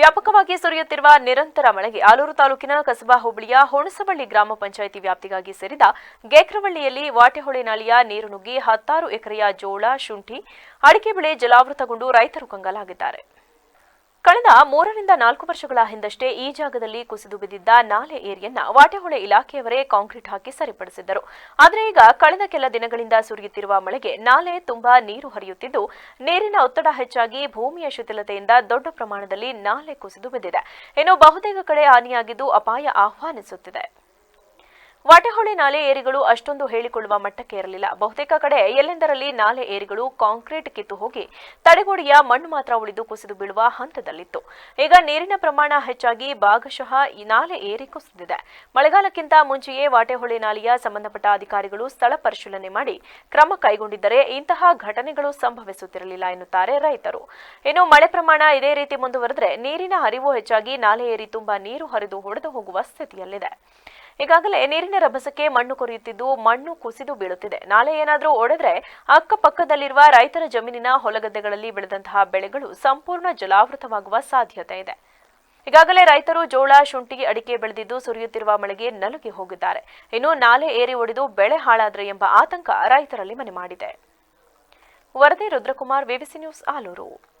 ವ್ಯಾಪಕವಾಗಿ ಸುರಿಯುತ್ತಿರುವ ನಿರಂತರ ಮಳೆಗೆ ಆಲೂರು ತಾಲೂಕಿನ ಕಸಬಾ ಹೋಬಳಿಯ ಹುಣಸವಳ್ಳಿ ಗ್ರಾಮ ಪಂಚಾಯಿತಿ ವ್ಯಾಪ್ತಿಗಾಗಿ ಸೇರಿದ ಗೇಕ್ರವಳ್ಳಿಯಲ್ಲಿ ವಾಟೆಹೊಳೆ ನಾಲೆಯ ನೀರು ನುಗ್ಗಿ ಹತ್ತಾರು ಎಕರೆಯ ಜೋಳ ಶುಂಠಿ, ಅಡಿಕೆ ಬೆಳೆ ಜಲಾವೃತಗೊಂಡು ರೈತರು ಕಂಗಾಲಾಗಿದ್ದಾರೆ. ಕಳೆದ ಮೂರರಿಂದ ನಾಲ್ಕು ವರ್ಷಗಳ ಹಿಂದಷ್ಟೇ ಈ ಜಾಗದಲ್ಲಿ ಕುಸಿದು ಬಿದ್ದಿದ್ದ ನಾಲೆ ಏರಿಯನ್ನ ವಾಟೆಹೊಳೆ ಇಲಾಖೆಯವರೇ ಕಾಂಕ್ರೀಟ್ ಹಾಕಿ ಸರಿಪಡಿಸಿದ್ದರು. ಆದರೆ ಈಗ ಕಳೆದ ಕೆಲ ದಿನಗಳಿಂದ ಸುರಿಯುತ್ತಿರುವ ಮಳೆಗೆ ನಾಲೆ ತುಂಬಾ ನೀರು ಹರಿಯುತ್ತಿದ್ದು, ನೀರಿನ ಒತ್ತಡ ಹೆಚ್ಚಾಗಿ ಭೂಮಿಯ ಶಿಥಿಲತೆಯಿಂದ ದೊಡ್ಡ ಪ್ರಮಾಣದಲ್ಲಿ ನಾಲೆ ಕುಸಿದು ಬಿದ್ದಿದೆ. ಇನ್ನು ಬಹುತೇಕ ಕಡೆ ಹಾನಿಯಾಗಿದ್ದು ಅಪಾಯ ಆಹ್ವಾನಿಸುತ್ತಿದೆ. ವಾಟೆಹೊಳೆ ನಾಲೆ ಏರಿಗಳು ಅಷ್ಟೊಂದು ಹೇಳಿಕೊಳ್ಳುವ ಮಟ್ಟಕ್ಕೆ ಇರಲಿಲ್ಲ ಬಹುತೇಕ ಕಡೆ ಎಲ್ಲೆಂದರಲ್ಲಿ ನಾಲೆ ಏರಿಗಳು ಕಾಂಕ್ರೀಟ್ ಕಿತ್ತು ಹೋಗಿ ತಡೆಗೋಡೆಯ ಮಣ್ಣು ಮಾತ್ರ ಉಳಿದು ಕುಸಿದು ಬೀಳುವ ಹಂತದಲ್ಲಿತ್ತು. ಈಗ ನೀರಿನ ಪ್ರಮಾಣ ಹೆಚ್ಚಾಗಿ ಭಾಗಶಃ ಈ ನಾಲೆ ಏರಿ ಕುಸಿದಿದೆ. ಮಳೆಗಾಲಕ್ಕಿಂತ ಮುಂಚೆಯೇ ವಾಟೆಹೊಳೆ ನಾಲೆಯ ಸಂಬಂಧಪಟ್ಟ ಅಧಿಕಾರಿಗಳು ಸ್ಥಳ ಪರಿಶೀಲನೆ ಮಾಡಿ ಕ್ರಮ ಕೈಗೊಂಡಿದ್ದರೆ ಇಂತಹ ಘಟನೆಗಳು ಸಂಭವಿಸುತ್ತಿರಲಿಲ್ಲ ಎನ್ನುತ್ತಾರೆ ರೈತರು. ಇನ್ನು ಮಳೆ ಪ್ರಮಾಣ ಇದೇ ರೀತಿ ಮುಂದುವರೆದರೆ ನೀರಿನ ಹರಿವು ಹೆಚ್ಚಾಗಿ ನಾಲೆ ಏರಿ ತುಂಬಾ ನೀರು ಹರಿದು ಹೊಡೆದು ಹೋಗುವ ಸ್ಥಿತಿಯಲ್ಲಿದೆ. ಈಗಾಗಲೇ ನೀರಿನ ರಭಸಕ್ಕೆ ಮಣ್ಣು ಕೊರೆಯುತ್ತಿದ್ದು ಮಣ್ಣು ಕುಸಿದು ಬೀಳುತ್ತಿದೆ. ನಾಳೆ ಏನಾದರೂ ಒಡೆದ್ರೆ ಅಕ್ಕಪಕ್ಕದಲ್ಲಿರುವ ರೈತರ ಜಮೀನಿನ ಹೊಲಗದ್ದೆಗಳಲ್ಲಿ ಬೆಳೆದಂತಹ ಬೆಳೆಗಳು ಸಂಪೂರ್ಣ ಜಲಾವೃತವಾಗುವ ಸಾಧ್ಯತೆ ಇದೆ. ಈಗಾಗಲೇ ರೈತರು ಜೋಳ, ಶುಂಠಿ, ಅಡಿಕೆ ಬೆಳೆದಿದ್ದು ಸುರಿಯುತ್ತಿರುವ ಮಳೆಗೆ ನಲುಗಿ ಹೋಗಿದ್ದಾರೆ. ಇನ್ನು ನಾಲೆ ಏರಿ ಒಡೆದು ಬೆಳೆ ಹಾಳಾದ್ರೆ ಎಂಬ ಆತಂಕ ರೈತರಲ್ಲಿ ಮನೆ ಮಾಡಿದೆ. ವರದಿ ರುದ್ರಕುಮಾರ್ ವಿವಿಸಿ ನ್ಯೂಸ್, ಆಲೂರು.